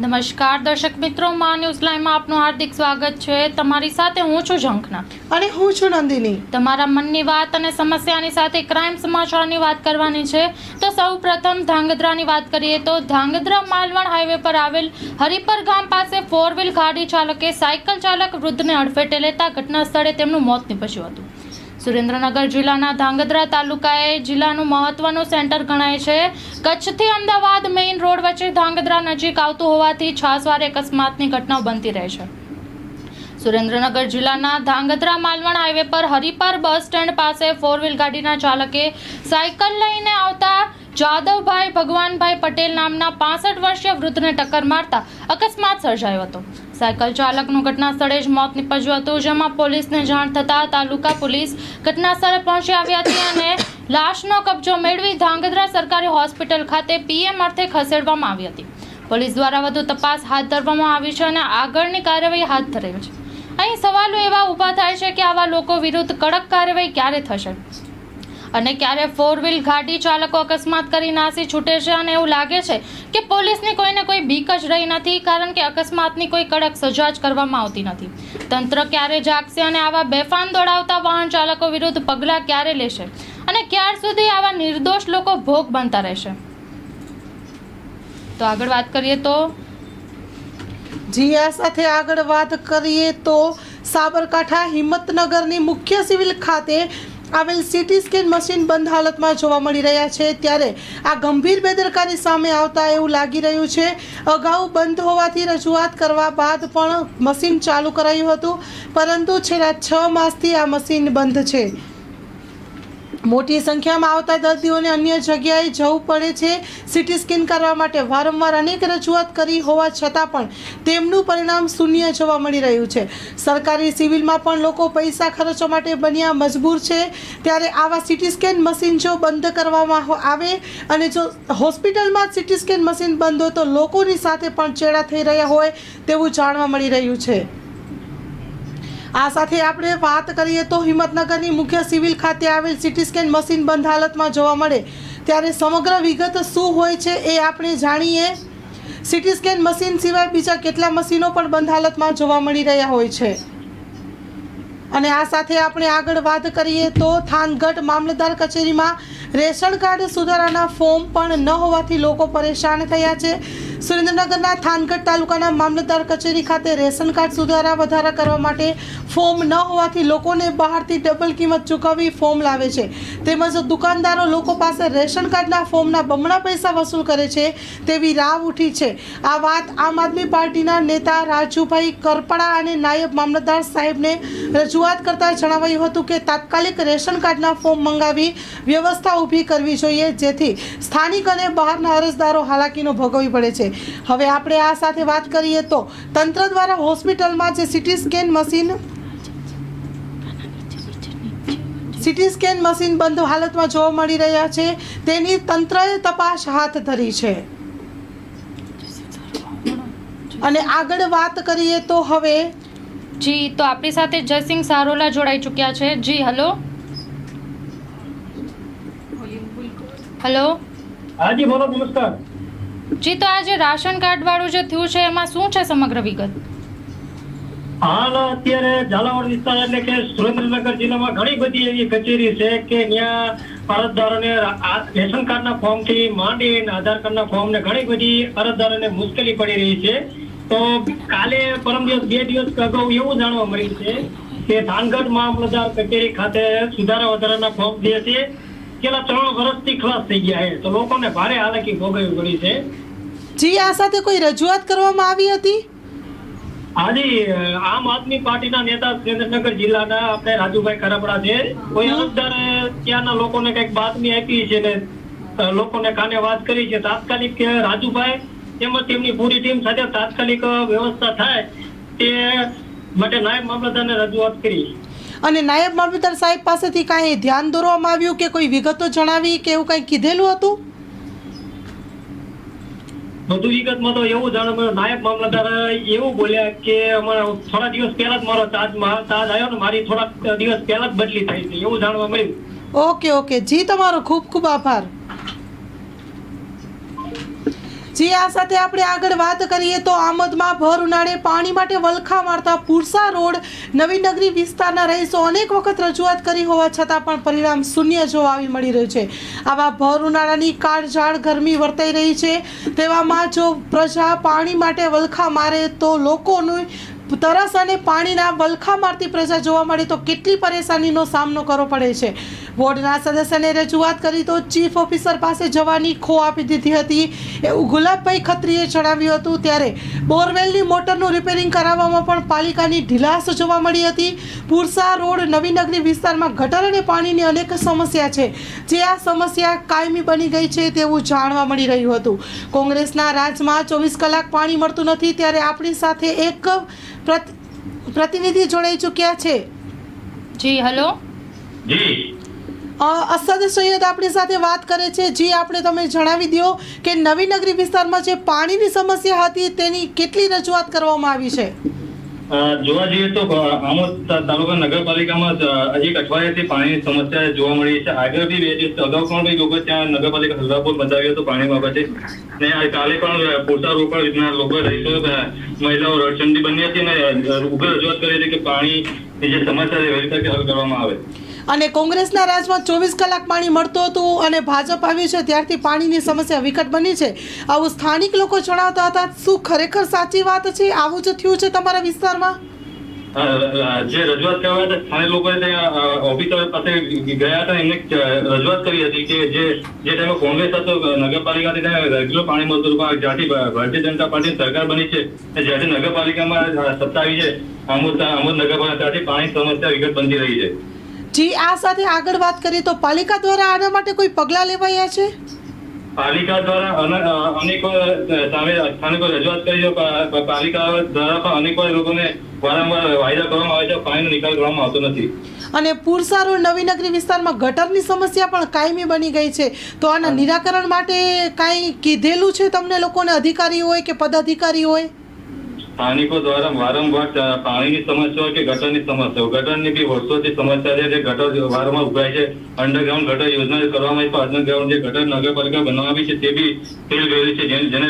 નમસ્કાર દર્શક મિત્રો મા ન્યૂઝ લાઈવમાં આપનું હાર્દિક સ્વાગત છે. તમારી સાથે હું છું ઝંખના. અને હું છું નંદિની. તમારા મનની વાત અને સમસ્યાની સાથે ક્રાઇમ સમાચારની વાત કરવાની છે. તો સૌ પ્રથમ ધાંગધ્રાની વાત કરીએ તો ધાંગધ્રા માલવણ હાઈવે પર આવેલ હરિપર ગામ પાસે ફોર વ્હીલ ગાડી ચાલકે સાયકલ ચાલક વૃદ્ધને અડફેટે લેતા ઘટના સ્થળે તેમનું મોત નીપજ્યું હતું. સુરેન્દ્રનગર જિલ્લાના ધાંગધ્રા તાલુકાએ જિલ્લાનું મહત્વનું સેન્ટર ગણાય છે. કચ્છથી અમદાવાદ મેઇન રોડ વચ્ચે ધાંગધ્રા નજીક આવતું હોવાથી છાસવારે અકસ્માતની ઘટના બનતી રહે છે. સુરેન્દ્રનગર જિલ્લાના ધાંગધ્રા માલવણ હાઈવે પર હરિપર બસ સ્ટેન્ડ પાસે ફોર વ્હીલ ગાડીના ચાલકે સાયકલ લઈને આવતા જાદવભાઈ ભગવાનભાઈ પટેલ નામના પાસઠ વર્ષીય વૃદ્ધને ટક્કર મારતા અકસ્માત સર્જાયો હતો. સાયકલ ચાલકનું ઘટના સ્થળે જ મોત નીપજ્યું હતું, જેમાં પોલીસને જાણ થતાં તાલુકા પોલીસ ઘટના સ્થળે પહોંચી આવી હતી અને લાશનો કબજો મેળવી ધાંગધ્રા સરકારી હોસ્પિટલ ખાતે પીએમ અર્થે ખસેડવામાં આવી હતી. પોલીસ દ્વારા વધુ તપાસ હાથ ધરવામાં આવી છે અને આગળની કાર્યવાહી હાથ ધરેલ છે. અહીં સવાલો એવા ઊભા થાય છે કે આવા લોકો વિરુદ્ધ કડક કાર્યવાહી ક્યારે થશે? અને ક્યારે ફોર વ્હીલ ગાડી ચાલકો અકસ્માત કરી નાસી છૂટે છે અને એવું લાગે છે કે પોલીસની કોઈને કોઈ બીક જ રહી નથી, કારણ કે અકસ્માતની કોઈ કડક સજા જ કરવામાં આવતી નથી. તંત્ર ક્યારે જાગશે અને આવા બેફાન દોડાવતા વાહન ચાલકો વિરુદ્ધ પગલાં ક્યારે લેશે? અને ક્યાર સુધી આવા નિર્દોષ લોકો ભોગ બનતા રહેશે? તો આગળ વાત કરીએ તો જી, આ સાથે આગળ વાત કરીએ તો સાબરકાંઠા હિંમતનગરની મુખ્ય સિવિલ ખાતે આવેલ સીટી સ્કેન મશીન બંધ હાલતમાં જોવા મળી રહ્યા છે. ત્યારે આ ગંભીર બેદરકારી સામે આવતા એવું લાગી રહ્યું છે. અગાઉ બંધ હોવાથી રજૂઆત કરવા બાદ પણ મશીન ચાલુ કરાયું હતું. પરંતુ છેલ્લા છ માસથી આ મશીન બંધ છે. મોટી સંખ્યામાં આવતા દર્દીઓને અન્ય જગ્યાએ જવું પડે છે. સિટી સ્કેન કરવા માટે વારંવાર અનેક રજૂઆત કરી હોવા છતાં પણ તેમનું પરિણામ શૂન્ય જોવા મળી રહ્યું છે. સરકારી સિવિલમાં પણ લોકો પૈસા ખર્ચવા માટે બન્યા મજબૂર છે. ત્યારે આવા સિટી સ્કેન મશીન જો બંધ કરવામાં આવે અને જો હોસ્પિટલમાં સિટી સ્કેન મશીન બંધ હોય તો લોકોની સાથે પણ ચેડા થઈ રહ્યા હોય તેવું જાણવા મળી રહ્યું છે. આ સાથે આપણે વાત કરીએ તો હિંમતનગરની મુખ્ય સિવિલ ખાતે આવેલ સિટી સ્કેન મશીન બંધ હાલતમાં જોવા મળે. ત્યારે સમગ્ર વિગત શું હોય છે એ આપણે જાણીએ. સિટી સ્કેન મશીન સિવાય બીજા કેટલા મશીનો પણ બંધ હાલતમાં જોવા મળી રહ્યા હોય છે. અને આ સાથે આપણે આગળ વાત કરીએ તો થાનગઢ મામલતદાર કચેરીમાં રેશન કાર્ડ સુધારાના ફોર્મ પણ ન હોવાથી લોકો પરેશાન થયા છે. સુરેન્દ્રનગરના થાનગઢ તાલુકાના મામલતદાર કચેરી ખાતે રેશન કાર્ડ સુધારા વધારા કરવા માટે ફોર્મ ન હોવાથી લોકોને બહારથી ડબલ કિંમત ચૂકવવી ફોર્મ લાવે છે. તેમજ દુકાનદારો લોકો પાસે રેશન કાર્ડના ફોર્મના બમણા પૈસા વસૂલ કરે છે તેવી રાવ ઉઠી છે. આ વાત આમ આદમી પાર્ટીના નેતા રાજુભાઈ કરપડા અને નાયબ મામલતદાર સાહેબને રજૂઆત કરતા જણાવાયું હતું કે તાત્કાલિક રેશન કાર્ડના ફોર્મ મંગાવી વ્યવસ્થા ઊભી કરવી જોઈએ જેથી સ્થાનિક અને બહારના અરજદારો હાલાકીનો ભોગવવી પડે છે. હવે આપણે આ સાથે વાત કરીએ તો તંત્ર દ્વારા હોસ્પિટલમાં જે CT scan machine CT scan machine બંધ હાલતમાં જોવા મળી રહ્યા છે. તેની તંત્રએ તપાસ હાથ ધરી છે. અને આગળ વાત કરીએ તો હવે જી તો આપણી સાથે જયસિંહ સારોલા જોડાઈ ચૂક્યા છે. જી હલો. હલો. હાજી બોલો નમસ્કાર. જી, તો આજે રાશન કાર્ડ વાળું જે થયું છે, એમાં શું છે સમગ્ર વિગત? હાલ અત્યારે ઝાલાવાડ વિસ્તાર એટલે કે સુરેન્દ્રનગર જિલ્લામાં ઘણી બધી એવી કચેરી છે કે ત્યાં અરજદારોને રેશન કાર્ડના ફોર્મથી માંડીને આધાર કાર્ડના ફોર્મ ને ઘણી બધી અરજદારોને મુશ્કેલી પડી રહી છે. તો કાલે પરમ દિવસ, બે દિવસ અગાઉ એવું જાણવા મળ્યું છે કે થાનગઢ મામલતદાર કચેરી ખાતે સુધારા વધારાના ફોર્મ જે છે છેલ્લા ત્રણ વર્ષથી ખલાસ થઈ ગયા છે. તો લોકોને ભારે હાલાકી ભોગવવી પડી છે. જી આ સાથે કોઈ રજૂઆત કરવામાં આવી હતી? હાજી આમ આદમી પાર્ટીના નેતા સુરેન્દ્રનગર જિલ્લાના આપણે રાજુભાઈ ખરાબડા છે. કોઈ અરજદાર ત્યાંના લોકોને કંઈક બાતમી આપી છે ને લોકોને કાને વાત કરી છે. તાત્કાલિક રાજુભાઈ તેમજ તેમની પૂરી ટીમ સાથે તાત્કાલિક વ્યવસ્થા થાય તે માટે નાયબ મામલતદારને રજૂઆત કરી. અને નાયબ મામલતદાર સાહેબ પાસેથી કાંઈ ધ્યાન દોરવામાં આવ્યું કે કોઈ વિગતો જણાવી કે એવું કંઈ કીધેલું હતું? વધુ વિગતમાં તો એવું જાણવા નાયબ મામલતદાર એવું બોલ્યા કે અમારા થોડા દિવસ પહેલા જ મારો ચાર્જમાં ચાર્જ આવ્યો ને મારી થોડા દિવસ પહેલા જ બદલી થઈ છે. એવું જાણવા મળ્યું. Okay okay. જી તમારો ખૂબ ખૂબ આભાર. જી આ સાથે આપણે આગળ વાત કરીએ તો આમદમાં ભર ઉનાળે પાણી માટે વલખા મારતા પુરસા રોડ નવી નગરી વિસ્તારના રહીશો અનેક વખત રજૂઆત કરી હોવા છતાં પણ પરિણામ શૂન્ય જોવા આવી મળી રહ્યું છે. આવા ભર ઉનાળાની કાળઝાળ ગરમી વર્તાઈ રહી છે. તેવામાં જો પ્રજા પાણી માટે વલખા મારે તો લોકોનું તરસ અને પાણીના વલખા મારતી પ્રજા જોવા મળે તો કેટલી પરેશાનીનો સામનો કરવો પડે છે. બોર્ડના સદસ્યને રજૂઆત કરી તો ચીફ ઓફિસર પાસે જવાની ખો આપી દીધી હતી. એવું ગુલાબભાઈ ખત્રીએ જણાવ્યું હતું. ત્યારે બોરવેલની મોટરનું રિપેરિંગ કરાવવામાં પણ પાલિકાની ઢીલાસ જોવા મળી હતી. પુરસા રોડ નવીનગરી વિસ્તારમાં ગટર અને પાણીની અનેક સમસ્યા છે. જે આ સમસ્યા કાયમી બની ગઈ છે તેવું જાણવા મળી રહ્યું હતું. કોંગ્રેસના રાજમાં ચોવીસ કલાક પાણી મળતું નથી ત્યારે આપણી સાથે એક પ્રત- પ્રતિનિધિ જોડાઈ ચૂક્યા છે. જી હલો. જી. અસદ સૈયદ આપણી સાથે વાત કરે છે. જે, આપણે તમે જણાવી દો કે નવી નગરી વિસ્તારમાં જે પાણીની સમસ્યા હતી તેની કેટલી રજૂઆત કરવામાં આવી છે? જોવા જઈએ તો આમોદ તાલુકા નગરપાલિકામાં હજી એક અઠવાડિયાથી પાણીની સમસ્યા જોવા મળી છે. આગળ બી બે દિવસ, અગાઉ પણ બી લોકો ત્યાં નગરપાલિકા હલ્લાપોર બતાવ્યો હતો પાણી બાબતે. ને કાલે પણ પોતા રોકડ રીતના લોકો રહીશો મહિલાઓ રડચંડી બની હતી ને ઉગ્ર રજૂઆત કરી હતી કે પાણીની જે સમસ્યા છે, વહેલી તકે હલ કરવામાં આવે. અને કોંગ્રેસના રાજમાં ચોવીસ કલાક પાણી મળતું હતું અને ભાજપ આવ્યું છે, ત્યારથી પાણીની સમસ્યા વિકટ બની છે. આવું સ્થાનિક લોકો જણાવતા હતા, શું ખરેખર સાચી વાત છે? આવું જ થયું છે તમારા વિસ્તારમાં? જે રજૂઆત કરવા હતા, સ્થાનિક લોકોએ ત્યાં ઓફિસર પાસે ગયા હતા, એમને રજૂઆત કરી હતી કે જે જે ટાઈમે કોંગ્રેસ હતો નગરપાલિકાથી ત્યાં રેગ્યુલર પાણી મળતું હતું. જ્યાંથી ભારતીય જનતા પાર્ટી સરકાર બની છે જ્યાંથી નગરપાલિકામાં સત્તા આવી છે આમોદ આમોદ નગરપાલિકા ત્યાંથી પાણી સમસ્યા વિગત બનતી રહી છે. જી આ સાથે આગળ વાત કરીએ તો પાલિકા દ્વારા આના માટે કોઈ પગલાં લેવાયા છે? પાલિકા દ્વારા અન- અનેકો સામે સ્થાનિકો રજૂઆત કરી છે. પાલિકા દ્વારા પણ અનેકો લોકોને વારંવાર વાયદા કરવામાં આવે છે. પાણીનો નિકાલ કરવામાં આવતો નથી. અને પુરસારો નવીનગરી વિસ્તારમાં ગટરની સમસ્યા પણ કાયમી બની ગઈ છે. તો આના નિરાકરણ માટે કાંઈ કીધેલું છે તમને લોકોને? અધિકારી હોય કે પદાધિકારી હોય સ્થાનિકો દ્વારા વારંવાર પાણીની સમસ્યા હોય કે ગટરની સમસ્યા ગટરની બી વર્ષોથી સમસ્યા છે જે ગટર વારંવાર ઉભાય છે. અંડરગ્રાઉન્ડ ગટર યોજના કરવામાં આવી અંડરગ્રાઉન્ડ જે ગટર નગરપાલિકા આવી છે તે બી ફેલ ગયેલી છે, જેને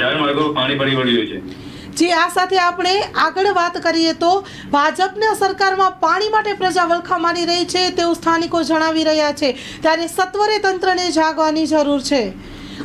જાહેર માર્ગો પાણી પડી વળ્યું છે. જે, આ સાથે આપણે આગળ વાત કરીએ તો ભાજપના સરકારમાં પાણી માટે પ્રજા વલખા મારી રહી છે તેવું સ્થાનિકો જણાવી રહ્યા છે. ત્યારે સત્વરે તંત્રને જાગવાની જરૂર છે.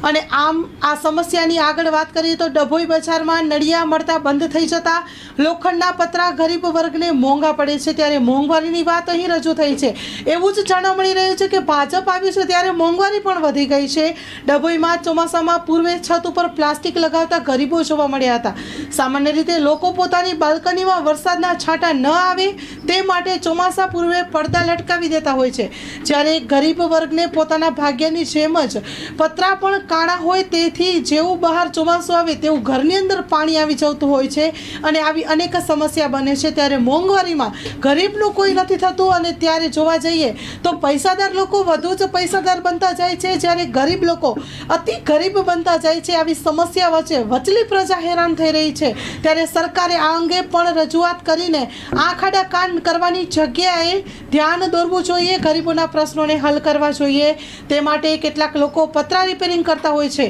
અને આમ આ સમસ્યાની આગળ વાત કરીએ તો ડભોઈ બજારમાં નળિયા મળતા બંધ થઈ જતા લોખંડના પતરા ગરીબ વર્ગને મોંઘા પડે છે ત્યારે મોંઘવારીની વાત અહીં રજૂ થઈ છે. એવું જ જાણવા મળી રહ્યું છે કે ભાજપ આવ્યું છે ત્યારે મોંઘવારી પણ વધી ગઈ છે. ડભોઈમાં ચોમાસામાં પૂર્વે છત ઉપર પ્લાસ્ટિક લગાવતા ગરીબો જોવા મળ્યા હતા. સામાન્ય રીતે લોકો પોતાની બાલ્કનીમાં વરસાદના છાંટા ન આવે તે માટે ચોમાસા પૂર્વે પડદા લટકાવી દેતા હોય છે. જ્યારે ગરીબ વર્ગને પોતાના ભાગ્યની જેમ જ પતરા પણ કાળા હોય તેથી જેવું બહાર ચોમાસું આવે તેવું ઘરની અંદર પાણી આવી જતું હોય છે અને આવી અનેક સમસ્યા બને છે. ત્યારે મોંઘવારીમાં ગરીબનું કોઈ નથી થતું અને ત્યારે જોવા જઈએ તો પૈસાદાર લોકો વધુ જ પૈસાદાર બનતા જાય છે. જ્યારે ગરીબ લોકો અતિ ગરીબ બનતા જાય છે. આવી સમસ્યા વચ્ચે વચલી પ્રજા હેરાન થઈ રહી છે. ત્યારે સરકારે આ અંગે પણ રજૂઆત કરીને આંખાડા કાન કરવાની જગ્યાએ ધ્યાન દોરવું જોઈએ ગરીબોના પ્રશ્નોને હલ કરવા જોઈએ. તે માટે કેટલાક લોકો પતરા રિપેરિંગ કરતા હોય છે.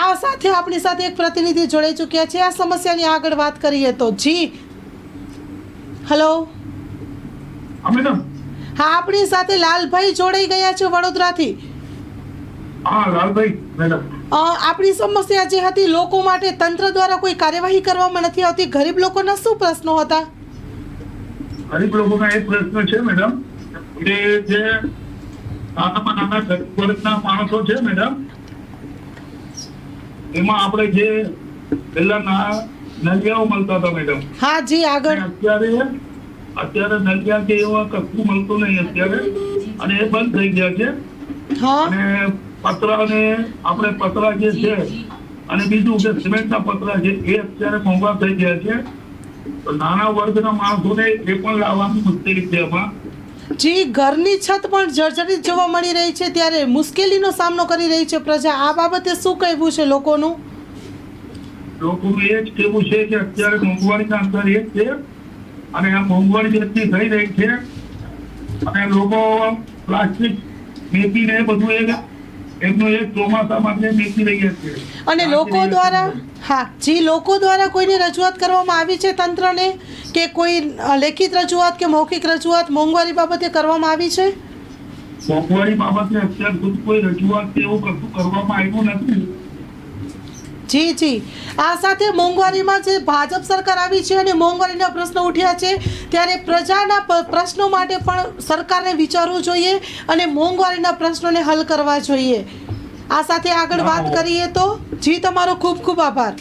આ સાથે આપણી સાથે એક પ્રતિનિધિ જોડાઈ ચૂક્યા છે. આ સમસ્યાની આગળ વાત કરીએ તો જી. હલો હા આપણી સાથે લાલભાઈ જોડાઈ ગયા છે વડોદરાથી. હા લાલભાઈ મેડમ. આપણી સમસ્યા જે હતી લોકો માટે તંત્ર દ્વારા કોઈ કાર્યવાહી કરવામાં નથી આવતી. ગરીબ લોકોના શું પ્રશ્નો હતા? ગરીબ લોકોના એક પ્રશ્ન છે મેડમ કે જે નાનામાં નાના ગરીબ વર્ગના માણસો છે મેડમ એમાં આપણે જે પેલા નલિયાઓ મળતા હતા મેડમ. હા જી આગળ. અત્યારે અત્યારે નલિયા કે એવા કશું મળતું નહીં અત્યારે. અને એ બંધ થઈ ગયા છે. અને પતરા ને આપણે પતરા જે છે અને બીજું કે સિમેન્ટના પતરા છે એ અત્યારે મોંઘા થઈ ગયા છે. નાના વર્ગના માણસોને એ પણ લાવવાની મુશ્કેલી છે એમાં જી ઘરની છત પણ જર્જરિત જોવા મળી રહી છે ત્યારે મુશ્કેલીનો સામનો કરી રહી છે પ્રજા. આ બાબતે શું કહેવું છે લોકોનું? લોકોનું એ જ કહેવું છે કે અત્યારે મોંઘવારીના અંદર એ છે અને આ મોંઘવારી જેટલી થઈ રહી છે અને લોકો પ્લાસ્ટિક મેકીને બધું એ એમનો એક ચોમાસા માટે બેસી રહ્યા છે. અને લોકો દ્વારા હા જી લોકો દ્વારા કોઈને રજૂઆત કરવામાં આવી છે તંત્રને કે કોઈ લેખિત રજૂઆત કે મૌખિક રજૂઆત મોંઘવારી બાબતે કરવામાં આવી છે? મોંઘવારી બાબતે અત્યાર સુધી કોઈ રજૂઆત કે એવું કશું કરવામાં આવ્યું નથી. જી જી. આ સાથે મોંઘવારીમાં જે ભાજપ સરકાર આવી છે અને મોંઘવારીના પ્રશ્નો ઉઠ્યા છે ત્યારે પ્રજાના પ્રશ્નો માટે પણ સરકારને વિચારવું જોઈએ અને મોંઘવારીના પ્રશ્નોને હલ કરવા જોઈએ. આ સાથે આગળ વાત કરીએ તો જી તમારો ખૂબ ખૂબ આભાર.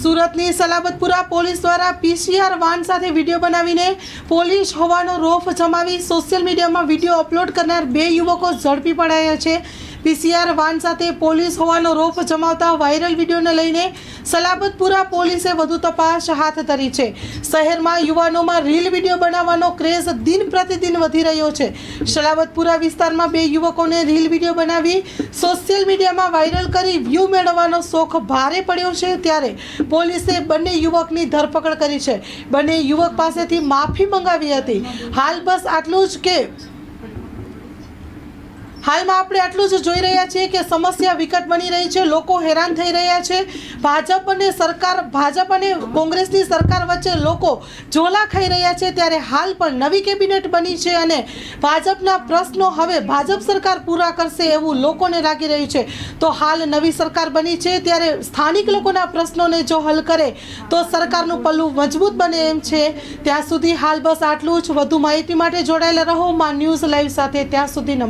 સુરતની સલાબતપુરા પોલીસ દ્વારા પીસીઆર વાન સાથે વીડિયો બનાવીને પોલીસ હોવાનો રોફ જમાવી સોશિયલ મીડિયામાં વીડિયો અપલોડ કરનાર બે યુવકો ઝડપી પડાયા છે. પીસીઆર વાન સાથે પોલીસ હોવાનો રોપ જમાવતા વાયરલ વિડીયોને લઈને સલાબતપુરા પોલીસે વધુ તપાસ હાથ ધરી છે. શહેરમાં યુવાનોમાં રીલ વીડિયો બનાવવાનો ક્રેઝ દિન પ્રતિદિન વધી રહ્યો છે. સલાબતપુરા વિસ્તારમાં બે યુવકોને રીલ વીડિયો બનાવી સોશિયલ મીડિયામાં વાયરલ કરી વ્યૂ મેળવવાનો શોખ ભારે પડ્યો છે ત્યારે પોલીસે બંને યુવકની ધરપકડ કરી છે. બંને યુવક પાસેથી માફી મંગાવી હતી. હાલ બસ આટલું જ કે હાલમાં આપણે આટલું જ જોઈ રહ્યા છીએ કે સમસ્યા વિકટ બની રહી છે. લોકો હેરાન થઈ રહ્યા છે. ભાજપ અને સરકાર, ભાજપ અને કોંગ્રેસની સરકાર વચ્ચે લોકો ઝોલા ખાઈ રહ્યા છે. ત્યારે હાલ પણ નવી કેબિનેટ બની છે અને ભાજપના પ્રશ્નો હવે ભાજપ સરકાર પૂરા કરશે એવું લોકોને લાગી રહ્યું છે. તો હાલ નવી સરકાર બની છે. ત્યારે સ્થાનિક લોકોના પ્રશ્નોને જો હલ કરે તો સરકારનું પલ્લું મજબૂત બને એમ છે. ત્યાં સુધી હાલ બસ આટલું જ. વધુ માહિતી માટે જોડાયેલા રહો. માં ન્યૂઝ લાઈવ સાથે. ત્યાં સુધી